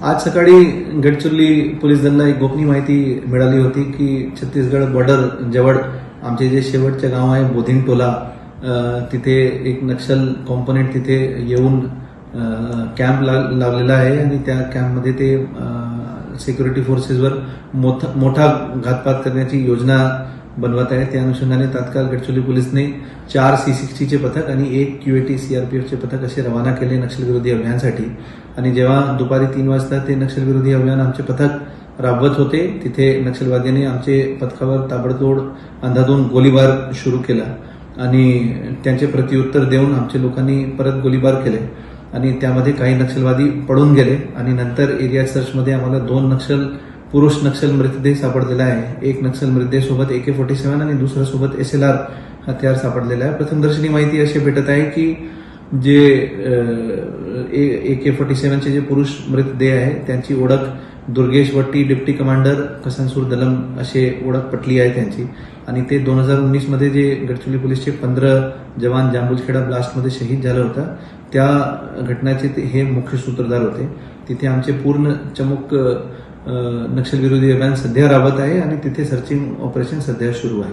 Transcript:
आज सकाळी गडचिरोली पोलीस दलाला एक गोपनीय माहिती मिळाली होती की छत्तीसगड बॉर्डर जवळ आमचे जे शेवटचे गाव आहे बोधिन टोला तिथे एक नक्षल कॉम्पोनेंट तिथे येऊन कॅम्प लावलेला आहे आणि त्या कॅम्पमध्ये ते सिक्युरिटी फोर्सेसवर मोठा मोठा घातपात करण्याची योजना बनवत आहे त्या अनुषंगाने तात्काळ गडचिरोली पोलिसने चार सी सिक्स्टीचे पथक आणि एक क्यूएटी सीआरपीएफचे पथक असे रवाना केले नक्षलविरोधी अभियानासाठी. आणि जेव्हा दुपारी तीन वाजता ते नक्षलविरोधी अभियान आमचे पथक राबवत होते तिथे नक्षलवाद्यांनी आमचे पथकावर ताबडतोड अंधातून गोळीबार सुरू केला आणि त्यांचे प्रत्युत्तर देऊन आमच्या लोकांनी परत गोळीबार केले. आणि त्यामध्ये काही नक्षलवादी पडून गेले आणि नंतर एरिया सर्चमध्ये आम्हाला दोन नक्षल पुरुष नक्षल मृतदेह सापडलेला आहे. एक नक्षल मृतदेह सोबत ए के फोर्टी सेव्हन आणि दुसऱ्या सोबत एस एल आर हत्यार सापडलेला आहे. प्रथमदर्शनी माहिती अशी भेटत आहे की जे ए के फोर्टी सेव्हनचे जे पुरुष मृतदेह आहे त्यांची ओळख दुर्गेश भट्टी डिप्टी कमांडर कसानसूर दलम असे ओळख पटली आहे त्यांची. आणि ते दोन हजार उन्नीसमध्ये जे गडचिरोली पोलीसचे पंधरा जवान जांभूजखेडा ब्लास्टमध्ये शहीद झाला होता त्या घटनेचे ते हे मुख्य सूत्रधार होते. तिथे आमचे पूर्ण चमूक नक्षलविरोधी अभियान सध्या राबत आहे आणि तिथे सर्चिंग ऑपरेशन सध्या सुरू आहे.